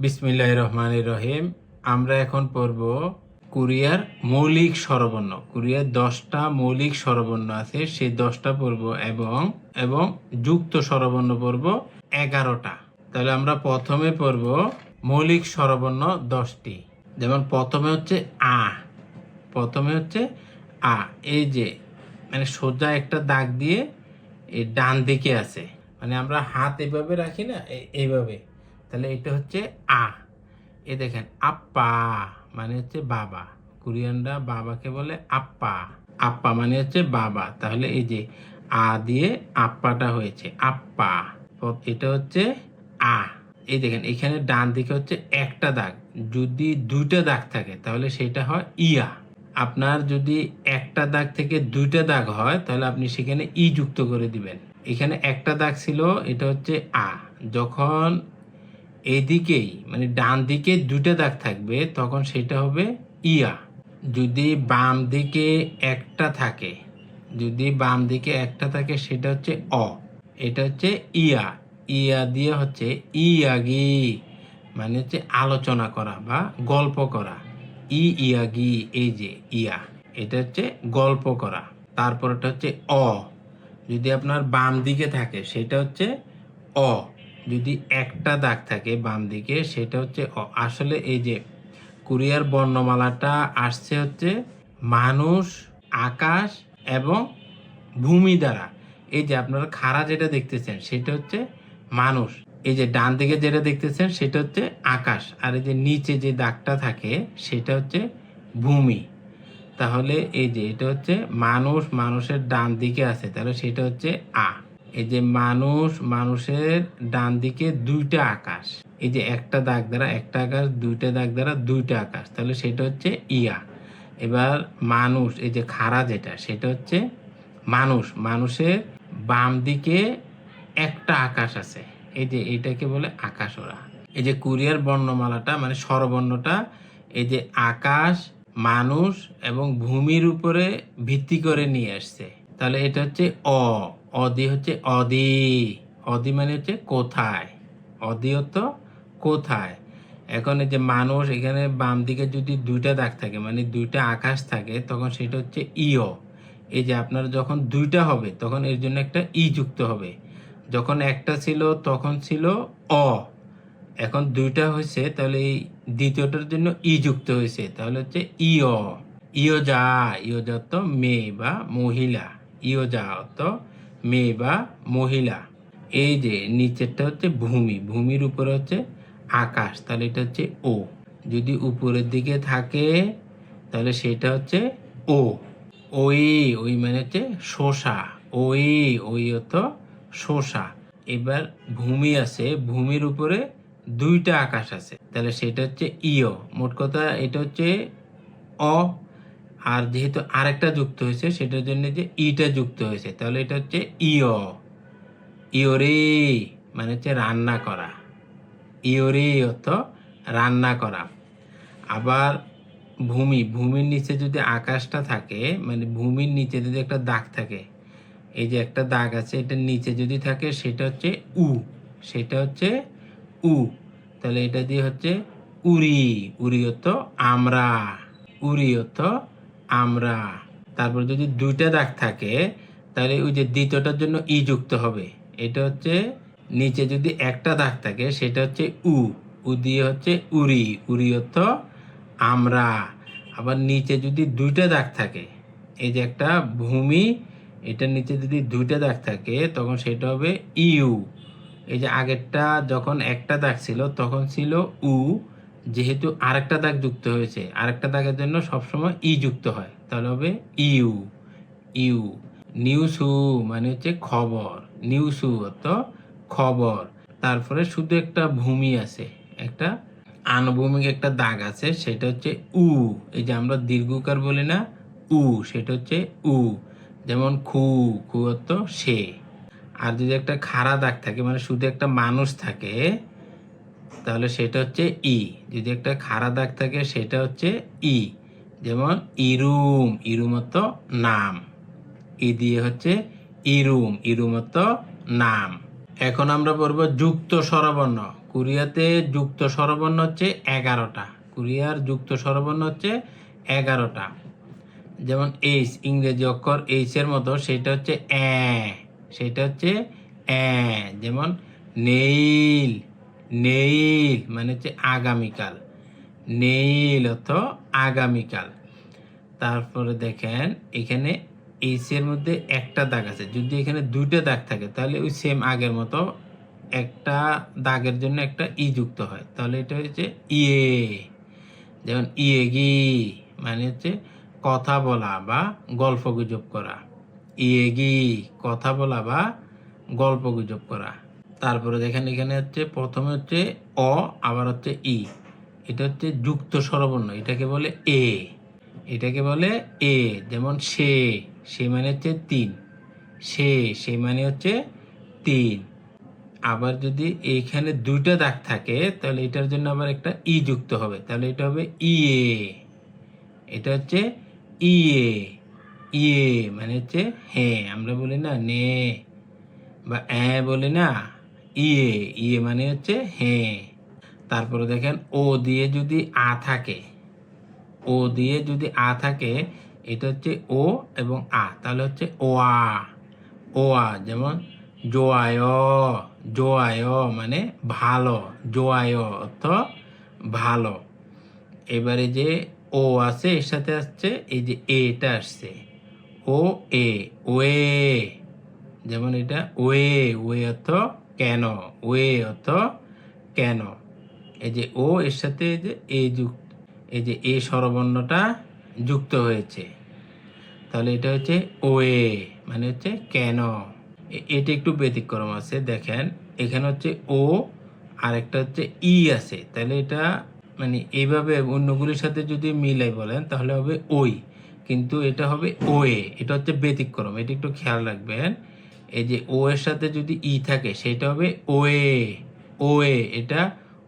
বিসমিল্লাহ রহমান রহিম। আমরা এখন পড়ব কোরিয়ার মৌলিক স্বরবর্ণ। কোরিয়ার দশটা মৌলিক স্বরবর্ণ আছে, সেই দশটা পড়ব এবং এবং যুক্ত স্বরবর্ণ পড়ব এগারোটা। তাহলে আমরা প্রথমে পড়ব মৌলিক স্বরবর্ণ দশটি। যেমন প্রথমে হচ্ছে আ, প্রথমে হচ্ছে আ। এই যে মানে সোজা একটা দাগ দিয়ে এই ডান দিকে আছে। মানে আমরা হাত এভাবে রাখি না এইভাবে। তাহলে এটা হচ্ছে আ। এ দেখেন আপ্পা মানে হচ্ছে বাবা। কোরিয়ানরা বাবাকে বলে আপ্পা আপ্পা মানে হচ্ছে বাবা। তাহলে এই যে আ দিয়ে আপ্পাটা হয়েছে আপ্পা এটা হচ্ছে আ। এই দেখেন, এখানে ডান দিকে হচ্ছে একটা দাগ। যদি দুইটা দাগ থাকে, তাহলে সেটা হয় ইয়া। আপনার যদি একটা দাগ থেকে দুইটা দাগ হয়, তাহলে আপনি সেখানে ই যুক্ত করে দিবেন। এখানে একটা দাগ ছিল, এটা হচ্ছে আ। যখন এদিকেই মানে ডান দিকে দুইটা দাগ থাকবে, তখন সেটা হবে ইয়া। যদি বাম দিকে একটা থাকে, যদি বাম দিকে একটা থাকে, সেটা হচ্ছে অ। এটা হচ্ছে ইয়া। ইয়া দিয়ে হচ্ছে ইয়াগি মানে হচ্ছে আলোচনা করা বা গল্প করা। ই ইয়াগি, এই যে ইয়া। এটা হচ্ছে গল্প করা। তারপরটা হচ্ছে অ। যদি আপনার বাম দিকে থাকে, সেটা হচ্ছে অ। যদি একটা দাগ থাকে বাম দিকে, সেটা হচ্ছে আসলে এই যে কোরিয়ার বর্ণমালাটা আসছে হচ্ছে মানুষ, আকাশ এবং ভূমি দ্বারা। এই যে আপনারা খাড়া যেটা দেখতেছেন, সেটা হচ্ছে মানুষ। এই যে ডান দিকে যেটা দেখতেছেন, সেটা হচ্ছে আকাশ। আর এই যে নিচে যে দাগটা থাকে, সেটা হচ্ছে ভূমি। তাহলে এই যে এটা হচ্ছে মানুষ, মানুষের ডান দিকে আছে, তাহলে সেটা হচ্ছে আ। এই যে মানুষ, মানুষের ডান দিকে দুইটা আকাশ। এই যে একটা দাগ দ্বারা একটা আকাশ, দুইটা দাগ দ্বারা দুইটা আকাশ। তাহলে সেটা হচ্ছে ইয়া। এবার মানুষ, এই যে খাড়া যেটা, সেটা হচ্ছে মানুষ। মানুষের বাম দিকে একটা আকাশ আছে। এই যে এটাকে বলে আকাশ ওরা এই যে কুরিয়ার বর্ণমালাটা মানে স্বরবর্ণটা, এই যে আকাশ, মানুষ এবং ভূমির উপরে ভিত্তি করে নিয়ে আসছে। তাহলে এটা হচ্ছে অ। অদি হচ্ছে অদি। অদি মানে হচ্ছে কোথায়? অদিয়ত কোথায়? এখন এই যে মানুষ এখানে বাম দিকে যদি দুইটা দাগ থাকে মানে দুইটা আকাশ থাকে, তখন সেটা হচ্ছে ইয়। এই যে আপনার যখন দুইটা হবে, তখন এর জন্য একটা ই যুক্ত হবে। যখন একটা ছিল, তখন ছিল অ। এখন দুইটা হয়েছে, তাহলে এই দ্বিতীয়টার জন্য ই যুক্ত হয়েছে, তাহলে হচ্ছে ইয়। ইয় যা তো মেয়ে বা মহিলা। ইয় যা তো মেয়ে বা মহিলা। এই যে নিচেরটা হচ্ছে ভূমি, ভূমির উপরে হচ্ছে আকাশ, তাহলে এটা হচ্ছে ও। যদি উপরের দিকে থাকে, তাহলে সেটা হচ্ছে ও। ওই ওই মানে হচ্ছে শোষা ওই ওই তো শোষা এবার ভূমি আছে, ভূমির উপরে দুইটা আকাশ আছে। তাহলে সেটা হচ্ছে ইয়। মোট কথা এটা হচ্ছে অ। আর যেহেতু আরেকটা যুক্ত হয়েছে, সেটার জন্য যে ইটা যুক্ত হয়েছে, তাহলে এটা হচ্ছে ইয়। ইয়রে মানে হচ্ছে রান্না করা। ইয়রে অর্থ রান্না করা। আবার ভূমি, ভূমির নিচে যদি আকাশটা থাকে মানে ভূমির নিচে যদি একটা দাগ থাকে, এই যে একটা দাগ আছে এটার নিচে যদি থাকে, সেটা হচ্ছে উ। সেটা হচ্ছে উ। তাহলে এটা দিয়ে হচ্ছে উরি। উরি অর্থ আমরা। উরি অর্থ আমরা। তারপর যদি দুইটা দাগ থাকে, তাহলে ওই যে দ্বিতীয়টার জন্য ই যুক্ত হবে। এটা হচ্ছে নিচে যদি একটা দাগ থাকে, সেটা হচ্ছে উ। উ দিয়ে হচ্ছে উরি। উরি অর্থ আমরা। আবার নিচে যদি দুইটা দাগ থাকে, এই যে একটা ভূমি এটার নিচে যদি দুইটা দাগ থাকে, তখন সেটা হবে ইউ। এই যে আগেরটা যখন একটা দাগ ছিল, তখন ছিল উ। যেহেতু আরেকটা দাগ যুক্ত হয়েছে, আরেকটা দাগের জন্য সবসময় ই যুক্ত হয়। তাহলে হবে ইউ। ইউ। নিউজ হু মানে হচ্ছে খবর। নিউজ হু অর্থ খবর। তারপরে শুধু একটা ভূমি আছে, একটা আনুভূমিক একটা দাগ আছে, সেটা হচ্ছে উ। এই যে আমরা দীর্ঘকার বলি না, উ, সেটা হচ্ছে উ। যেমন খু খু অর্থ সে। আর যদি একটা খাড়া দাগ থাকে মানে শুধু একটা মানুষ থাকে তাহলে সেটা হচ্ছে ই। যদি একটা খাড়া দাগ থাকে, সেটা হচ্ছে ই। যেমন ইরুম ইরুমত নাম। ই দিয়ে হচ্ছে ইরুম ইরুমত নাম। এখন আমরা পড়ব যুক্ত স্বরবর্ণ। কোরিয়াতে যুক্ত স্বরবর্ণ হচ্ছে এগারোটা। কোরিয়ার যুক্ত স্বরবর্ণ হচ্ছে এগারোটা। যেমন এইচ, ইংরেজি অক্ষর এইচ এর মতো, সেটা হচ্ছে এ। সেটা হচ্ছে এ। যেমন নেইল নেইল মানে হচ্ছে আগামীকাল। নেইল অর্থ আগামীকাল। তারপরে দেখেন, এখানে এইচ এর মধ্যে একটা দাগ আছে। যদি এখানে দুইটা দাগ থাকে, তাহলে ওই সেম আগের মতো একটা দাগের জন্য একটা ই যুক্ত হয়। তাহলে এটা হচ্ছে ইয়ে যেমন ইয়েগি মানে হচ্ছে কথা বলা বা গল্প গুজব করা। ইয়েগি কথা বলা বা গল্প গুজব করা। তারপরে দেখেন এখানে হচ্ছে, প্রথমে হচ্ছে অ, আবার হচ্ছে ই। এটা হচ্ছে যুক্ত স্বরবর্ণ, এটাকে বলে এ। এটাকে বলে এ, যেমন সে সে মানে হচ্ছে তিন। সে সে মানে হচ্ছে তিন। আবার যদি এইখানে দুইটা দাগ থাকে, তাহলে এটার জন্য আবার একটা ই যুক্ত হবে। তাহলে এটা হবে ইয়ে এটা হচ্ছে ইয়ে ইয়ে মানে হচ্ছে হ্যাঁ আমরা বলি না নে বা এ বলি না। ইয়ে ইয়ে মানে হচ্ছে হ্যাঁ। তারপরে দেখেন, ও দিয়ে যদি আ থাকে, ও দিয়ে যদি আ থাকে, এটা হচ্ছে ও এবং আ। তাহলে হচ্ছে ও আ ও আ যেমন জোয়ায় জোয়ায় মানে ভালো, জোয়ায় অর্থ ভালো। এবারে যে ও আছে, এর সাথে আসছে এই যে এটা আসছে। ও, এ, ওয়ে, যেমন এটা ওয়ে ওয়ে অর্থ কেন? ওয়ে অর্থ কেন? এই যে ও এর সাথে যে এ যুক্ত, এই যে এ স্বরবর্ণটা যুক্ত হয়েছে। তাহলে এটা হচ্ছে ওয়ে মানে হচ্ছে কেন? এটা একটু ব্যতিক্রম আছে, দেখেন। এখানে হচ্ছে ও আর একটা হচ্ছে ই আছে। তাহলে এটা মানে এইভাবে অন্যগুলির সাথে যদি মিলাই বলেন, তাহলে হবে ওই। কিন্তু এটা হবে ওয়ে, এটা হচ্ছে ব্যতিক্রম। এটা একটু খেয়াল রাখবেন। এই যে ও এর সাথে যদি ই থাকে, সেটা হবে ওয়ে ওয়ে এটা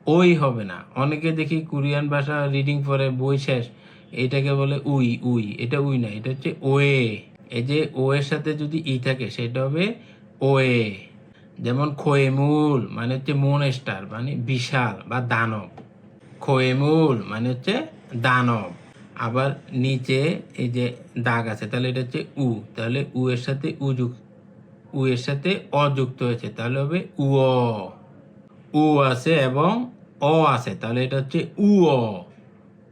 ওই হবে না। অনেকে দেখি কোরিয়ান ভাষা রিডিং পরে বই শেষ, এটাকে বলে উই উই, এটা উই না, এটা হচ্ছে ওয়ে এই যে ও এর সাথে যদি ই থাকে, সেটা হবে ওয়ে যেমন খোয়েমুল মানে হচ্ছে মনেস্টার মানে বিশাল বা দানব। খোয়েমুল মানে হচ্ছে দানব। আবার নিচে এই যে দাগ আছে, তাহলে এটা হচ্ছে উ। তাহলে উ এর সাথে উ যুক্ত। উ এর সাথে অযুক্ত হয়েছে, তাহলে হবে উও উ আছে এবং অ আছে, তাহলে এটা হচ্ছে উ অ।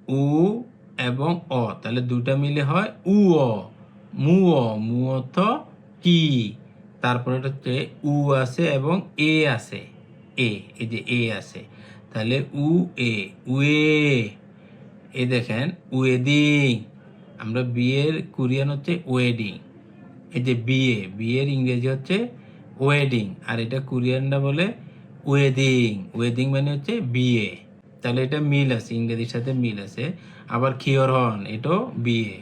উ এবং অ, তাহলে দুটা মিলে হয় উ অ। মু অ, মু অর্থ কি? তারপরে এটা হচ্ছে উ আছে এবং এ আছে, এ, এই যে এ আছে। তাহলে উ এ উয়ে এ। দেখেন ওয়েডিং আমরা বিয়ের কোরিয়ান হচ্ছে ওয়েডিং। এই যে বিয়ে, বিয়ের ইংরেজি হচ্ছে ওয়েডিং আর এটা কোরিয়ানরা বলে ওয়েডিং ওয়েডিং মানে হচ্ছে বিয়ে। তাহলে এটা মিল আছে, ইংরেজির সাথে মিল আছে। আবার খিওর হন এটাও বিয়ে।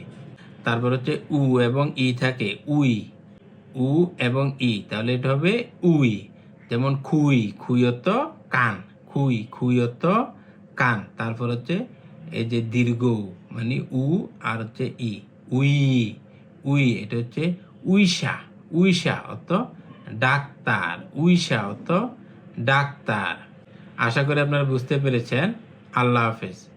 তারপর হচ্ছে উ এবং ই থাকে, উই। উ এবং ই, তাহলে এটা হবে উই। যেমন খুই খুই অর্থ কান, খুই খুই অর্থ কান। তারপর হচ্ছে এই যে দীর্ঘ মানে উ আর হচ্ছে ই। উই উই, এটা হচ্ছে উইসা উইসা অত ডাক্তার উইসা অত ডাক্তার। আশা করি আপনারা বুঝতে পেরেছেন। আল্লাহ হাফেজ।